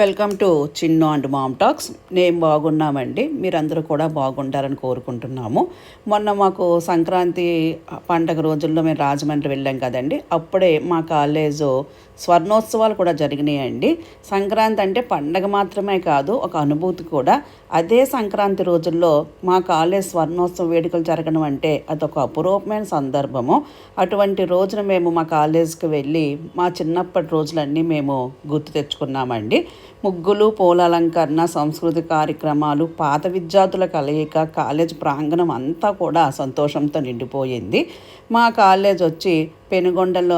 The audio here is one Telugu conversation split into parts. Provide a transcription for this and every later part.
Welcome to Chinnu and mom talks. నేను బాగున్నామండి. మీరందరూ కూడా బాగుంటారని కోరుకుంటున్నాము. మొన్న మాకు సంక్రాంతి పండగ రోజుల్లో మేము రాజమండ్రి వెళ్ళాం కదండి. అప్పుడే మా కాలేజు స్వర్ణోత్సవాలు కూడా జరిగినాయండి. సంక్రాంతి అంటే పండగ మాత్రమే కాదు ఒక అనుభూతి కూడా. అదే సంక్రాంతి రోజుల్లో మా కాలేజ్ స్వర్ణోత్సవ వేడుకలు జరగడం అంటే అదొక అపురూపమైన సందర్భము. అటువంటి రోజున మేము మా కాలేజ్కి వెళ్ళి మా చిన్నప్పటి రోజులన్నీ మేము గుర్తు తెచ్చుకున్నామండి. ముగ్గులు పూల అలంకరణ సంస్కృతి కార్యక్రమాలు పాత విద్యార్థుల కలయిక కాలేజ్ ప్రాంగణం అంతా కూడా సంతోషంతో నిండిపోయింది. మా కాలేజ్ వచ్చి పెనుగొండలో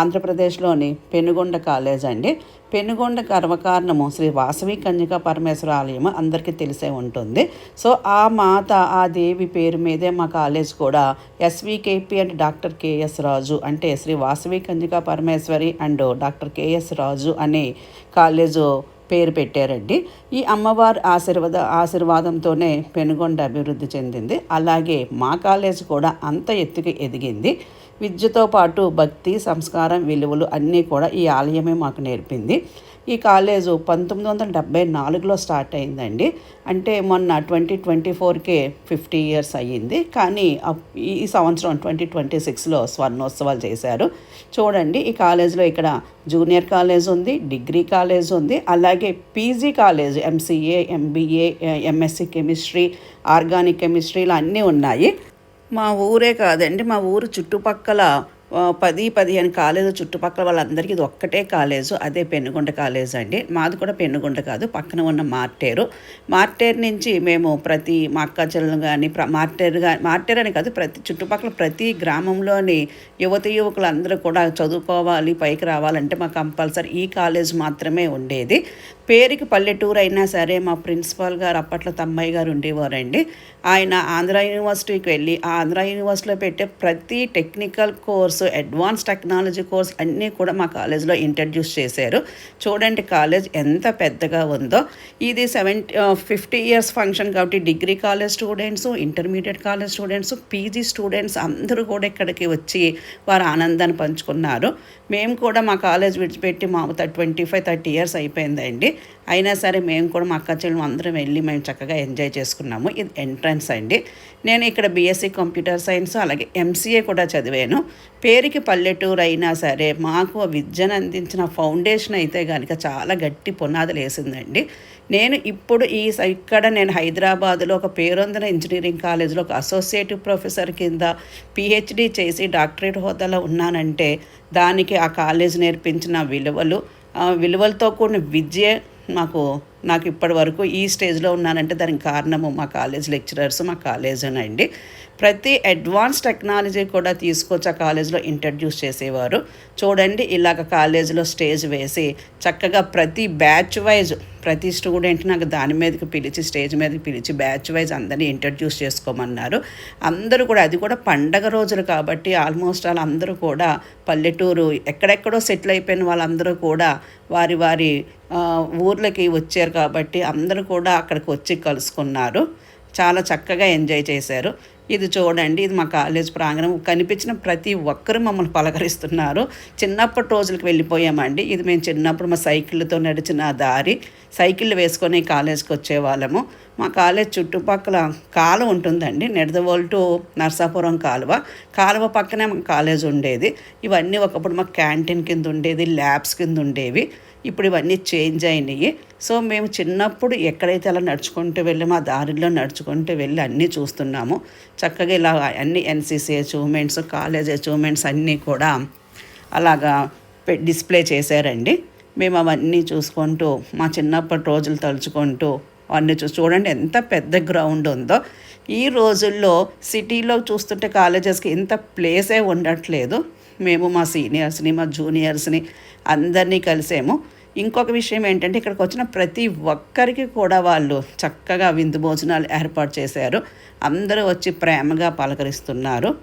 ఆంధ్రప్రదేశ్లోని పెనుగొండ కాలేజ్ అండి. పెనుగొండ గర్వకారణము శ్రీ వాసవి కన్యకా పరమేశ్వర ఆలయం అందరికీ తెలిసే ఉంటుంది. సో ఆ మాత ఆ దేవి పేరు మీదే మా కాలేజ్ కూడా SVKP and doctor KS Raju అంటే Shri Vasavi Kanyaka Parameswari and doctor KS Raju అనే కాలేజు పేరు పెట్టారండి. ఈ అమ్మవారి ఆశీర్వాద ఆశీర్వాదంతోనే పెనుగొండ అభివృద్ధి చెందింది. అలాగే మా కాలేజ్ కూడా అంత ఎత్తుకి ఎదిగింది. విద్యతో పాటు భక్తి సంస్కారం విలువలు అన్నీ కూడా ఈ ఆలయమే మాకు నేర్పింది. ఈ కాలేజు పంతొమ్మిది వందల డెబ్బై నాలుగులో స్టార్ట్ అయిందండి. అంటే మొన్న ట్వంటీ ట్వంటీ ఫోర్కే ఫిఫ్టీ ఇయర్స్ అయ్యింది. కానీ ఈ సంవత్సరం ట్వంటీ ట్వంటీ సిక్స్లో స్వర్ణోత్సవాలు చేశారు. చూడండి ఈ కాలేజ్లో ఇక్కడ జూనియర్ కాలేజ్ ఉంది డిగ్రీ కాలేజ్ ఉంది అలాగే PG college MCA MBA MSc chemistry organic కెమిస్ట్రీలు అన్నీ ఉన్నాయి. మా ఊరే కాదండి మా ఊరు చుట్టుపక్కల పది పదిహేను కాలేజీ చుట్టుపక్కల వాళ్ళందరికీ ఇది ఒక్కటే కాలేజు అదే పెనుగొండ కాలేజ్ అండి. మాది కూడా పెనుగొండ కాదు పక్కన ఉన్న మార్టేరు. మార్టేరు నుంచి మేము ప్రతి మా అక్క చెల్లెలు కానీ ప్ర మార్టేరు కానీ మార్టేరు అని కాదు ప్రతి చుట్టుపక్కల ప్రతి గ్రామంలోని యువత యువకులందరూ కూడా చదువుకోవాలి పైకి రావాలంటే మాకు కంపల్సరీ ఈ కాలేజ్ మాత్రమే ఉండేది. పేరుకి పల్లెటూరు అయినా సరే మా ప్రిన్సిపాల్ గారు అప్పట్లో తమ్మయ్య గారు ఉండేవారండి. ఆయన ఆంధ్ర యూనివర్సిటీకి వెళ్ళి ఆ ఆంధ్ర యూనివర్సిటీలో పెట్టే ప్రతి technical course advance technology course అన్నీ కూడా మా కాలేజ్లో ఇంట్రడ్యూస్ చేశారు. చూడండి కాలేజ్ ఎంత పెద్దగా ఉందో. ఇది సెవెంటీ ఫిఫ్టీ ఇయర్స్ ఫంక్షన్ కాబట్టి degree college students intermediate college students PG students అందరూ కూడా ఇక్కడికి వచ్చి వారు ఆనందాన్ని పంచుకున్నారు. మేము కూడా మా కాలేజ్ విడిచిపెట్టి మా ట్వంటీ ఫైవ్ థర్టీ ఇయర్స్ అయిపోయిందండి. అయినా సరే మేము కూడా మా అక్క చెల్లెలు అందరం వెళ్ళి మేము చక్కగా ఎంజాయ్ చేసుకున్నాము. ఇది ఎంట్రన్స్ అండి. నేను ఇక్కడ బీఎస్సీ కంప్యూటర్ సైన్స్ అలాగే ఎంసీఏ కూడా చదివాను. పేరుకి పల్లెటూరు అయినా సరే మాకు విద్యను అందించిన ఫౌండేషన్ అయితే కనుక చాలా గట్టి పునాదులు వేసిందండి. నేను ఇప్పుడు ఈ స- ఇక్కడ నేను హైదరాబాద్లో ఒక పేరొందిన ఇంజనీరింగ్ కాలేజ్లో ఒక అసోసియేటివ్ ప్రొఫెసర్ కింద పిహెచ్డి చేసి డాక్టరేట్ హోదాలో ఉన్నానంటే దానికి ఆ కాలేజ్ నేర్పించిన విలువలు ఆ విలువలతో కూడిన విద్య నాకు నాకు ఇప్పటి వరకు ఈ స్టేజ్లో ఉన్నానంటే దానికి కారణము మా కాలేజ్ లెక్చరర్స్ మా కాలేజేనండి ప్రతి అడ్వాన్స్ టెక్నాలజీ కూడా తీసుకొచ్చి ఆ కాలేజ్లో ఇంట్రడ్యూస్ చేసేవారు. చూడండి ఇలాగ కాలేజీలో స్టేజ్ వేసి చక్కగా ప్రతి బ్యాచ్ వైజ్ ప్రతి స్టూడెంట్ నాకు దాని మీదకి పిలిచి స్టేజ్ మీదకి పిలిచి బ్యాచ్ వైజ్ అందరినీ ఇంట్రడ్యూస్ చేసుకోమన్నారు. అందరూ కూడా అది కూడా పండగ రోజులు కాబట్టి ఆల్మోస్ట్ ఆల్ అందరూ కూడా పల్లెటూరు ఎక్కడెక్కడో సెటిల్ అయిపోయిన వాళ్ళందరూ కూడా వారి వారి ఊర్లకి వచ్చారు కాబట్టి అందరూ కూడా అక్కడికి వచ్చి కలుసుకున్నారు. చాలా చక్కగా ఎంజాయ్ చేశారు. ఇది చూడండి ఇది మా కాలేజ్ ప్రాంగణం. కనిపించిన ప్రతి ఒక్కరు మమ్మల్ని పలకరిస్తున్నారు. చిన్నప్పటి రోజులకు వెళ్ళిపోయామండి. ఇది మేము చిన్నప్పుడు మా సైకిళ్ళతో నడిచిన దారి. సైకిళ్ళు వేసుకొని కాలేజ్కి వచ్చేవాళ్ళము. మా కాలేజ్ చుట్టుపక్కల కాలువ ఉంటుందండి. నెడదవోల్ టు నర్సాపురం కాలువ. కాలువ పక్కనే మా కాలేజ్ ఉండేది. ఇవన్నీ ఒకప్పుడు మా క్యాంటీన్ కింద ఉండేది ల్యాబ్స్ కింద ఉండేవి. ఇప్పుడు ఇవన్నీ చేంజ్ అయినాయి. సో మేము చిన్నప్పుడు ఎక్కడైతే అలా నడుచుకుంటూ వెళ్ళి మా దారిలో నడుచుకుంటూ వెళ్ళి అన్నీ చూస్తున్నాము. చక్కగా ఇలా అన్ని ఎన్సీసీ అచీవ్మెంట్స్ కాలేజ్ అచీవ్మెంట్స్ అన్నీ కూడా అలాగా పె- డిస్ప్లే చేశారండి. మేము అవన్నీ చూసుకుంటూ మా చిన్నప్పటి రోజులు తలుచుకుంటూ అన్నీ చూ చూడండి ఎంత పెద్ద గ్రౌండ్ ఉందో. ఈ రోజుల్లో సిటీలో చూస్తుంటే కాలేజెస్కి ఇంత ప్లేసే ఉండట్లేదు. మేము మా సీనియర్స్ని మా జూనియర్స్ని అందరినీ కలిసేము. ఇంకొక విషయం ఏంటంటే ఇక్కడికి వచ్చిన ప్రతి ఒక్కరికి కూడా వాళ్ళు చక్కగా విందు భోజనాలు ఏర్పాటు చేశారు. అందరూ వచ్చి ప్రేమగా పలకరిస్తున్నారు.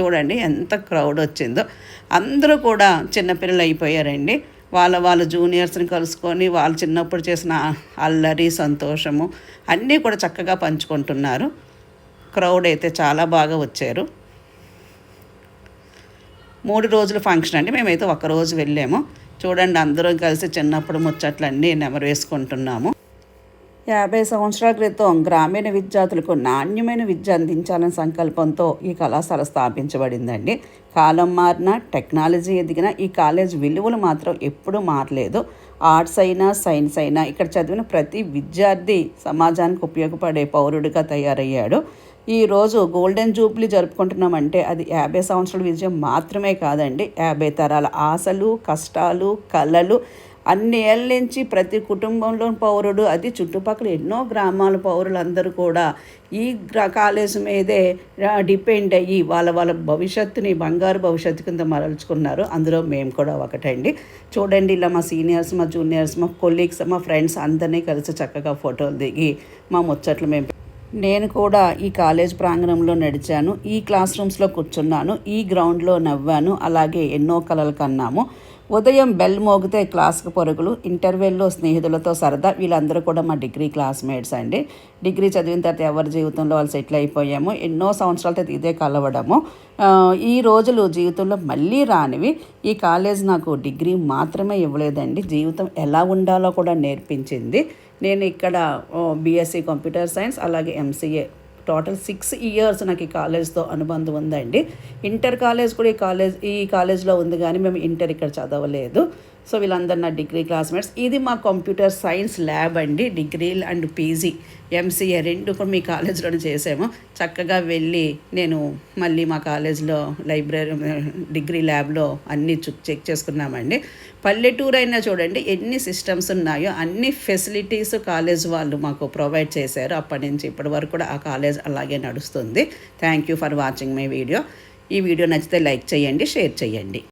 చూడండి ఎంత క్రౌడ్ వచ్చిందో. అందరూ కూడా చిన్నపిల్లలు అయిపోయారండి. వాళ్ళ వాళ్ళ జూనియర్స్ని కలుసుకొని వాళ్ళు చిన్నప్పుడు చేసిన అల్లరి సంతోషము అన్నీ కూడా చక్కగా పంచుకుంటున్నారు. క్రౌడ్ అయితే చాలా బాగా వచ్చారు. మూడు రోజుల ఫంక్షన్ అండి. మేమైతే ఒకరోజు వెళ్ళాము. చూడండి అందరం కలిసి చిన్నప్పుడు ముచ్చట్లన్నీ నెమరు వేసుకుంటున్నాము. యాభై సంవత్సరాల క్రితం గ్రామీణ విద్యార్థులకు నాణ్యమైన విద్య అందించాలనే సంకల్పంతో ఈ కళాశాల స్థాపించబడిందండి. కాలం మారిన టెక్నాలజీ ఎదిగిన ఈ కాలేజ్ విలువలు మాత్రం ఎప్పుడూ మారలేదు. ఆర్ట్స్ అయినా సైన్స్ అయినా ఇక్కడ చదివిన ప్రతి విద్యార్థి సమాజానికి ఉపయోగపడే పౌరుడిగా తయారయ్యాడు. ఈరోజు గోల్డెన్ జూబ్లీ జరుపుకుంటున్నామంటే అది యాభై సంవత్సరాల విజయం మాత్రమే కాదండి. యాభై తరాల ఆశలు కష్టాలు కళలు అన్ని ఏళ్ళ నుంచి ప్రతి కుటుంబంలో పౌరుడు అది చుట్టుపక్కల ఎన్నో గ్రామాల పౌరులందరూ కూడా ఈ కాలేజ్ మీదే డిపెండ్ అయ్యి వాళ్ళ వాళ్ళ భవిష్యత్తుని బంగారు భవిష్యత్తు కింద మరల్చుకున్నారు అందులో మేము కూడా ఒకటండి. చూడండి ఇలా మా సీనియర్స్ మా జూనియర్స్ మా కొలీగ్స్ మా ఫ్రెండ్స్ అందరినీ కలిసి చక్కగా ఫోటోలు దిగి మా ముచ్చట్లు మేము నేను కూడా ఈ కాలేజ్ ప్రాంగణంలో నడిచాను ఈ క్లాస్ రూమ్స్లో కూర్చున్నాను ఈ గ్రౌండ్లో నవ్వాను అలాగే ఎన్నో కలలు కన్నాము. ఉదయం బెల్ మోగితే క్లాస్కి పొరుగులు ఇంటర్వెల్లో స్నేహితులతో సరదా వీళ్ళందరూ కూడా మా డిగ్రీ క్లాస్మేట్స్ అండి. డిగ్రీ చదివిన తర్వాత ఎవరి జీవితంలో వాళ్ళు సెటిల్ అయిపోయాము ఎన్నో సంవత్సరాల తర్వాత ఇదే కలవడము. ఈ రోజులు జీవితంలో మళ్ళీ రానివి. ఈ కాలేజ్ నాకు డిగ్రీ మాత్రమే ఇవ్వలేదండి. జీవితం ఎలా ఉండాలో కూడా నేర్పించింది. నేను ఇక్కడ బీఎస్సీ కంప్యూటర్ సైన్స్ అలాగే ఎంసీఏ టోటల్ సిక్స్ ఇయర్స్ నాకు ఈ కాలేజ్తో అనుబంధం ఉందండి. ఇంటర్ కాలేజ్ కూడా ఈ కాలేజ్ ఈ కాలేజ్లో ఉంది కానీ మేము ఇంటర్ ఇక్కడ చదవలేదు. సో వీళ్ళందరూ నా డిగ్రీ క్లాస్మేట్స్. ఇది మా కంప్యూటర్ సైన్స్ ల్యాబ్ అండి. Degree and PG. ఎంసీఏ రెండు కూడా మీ కాలేజ్లోనే చేసాము. చక్కగా వెళ్ళి నేను మళ్ళీ మా కాలేజ్లో లైబ్రరీ డిగ్రీ ల్యాబ్లో అన్నీ చెక్ చేసుకున్నామండి. పల్లెటూరు అయినా చూడండి ఎన్ని సిస్టమ్స్ ఉన్నాయో అన్ని ఫెసిలిటీస్ కాలేజ్ వాళ్ళు మాకు ప్రొవైడ్ చేశారు. అప్పటి నుంచి ఇప్పటి వరకు కూడా ఆ కాలేజ్ అలాగే నడుస్తుంది. Thank you for watching my video. ఈ వీడియో నచ్చితే లైక్ చేయండి షేర్ చేయండి.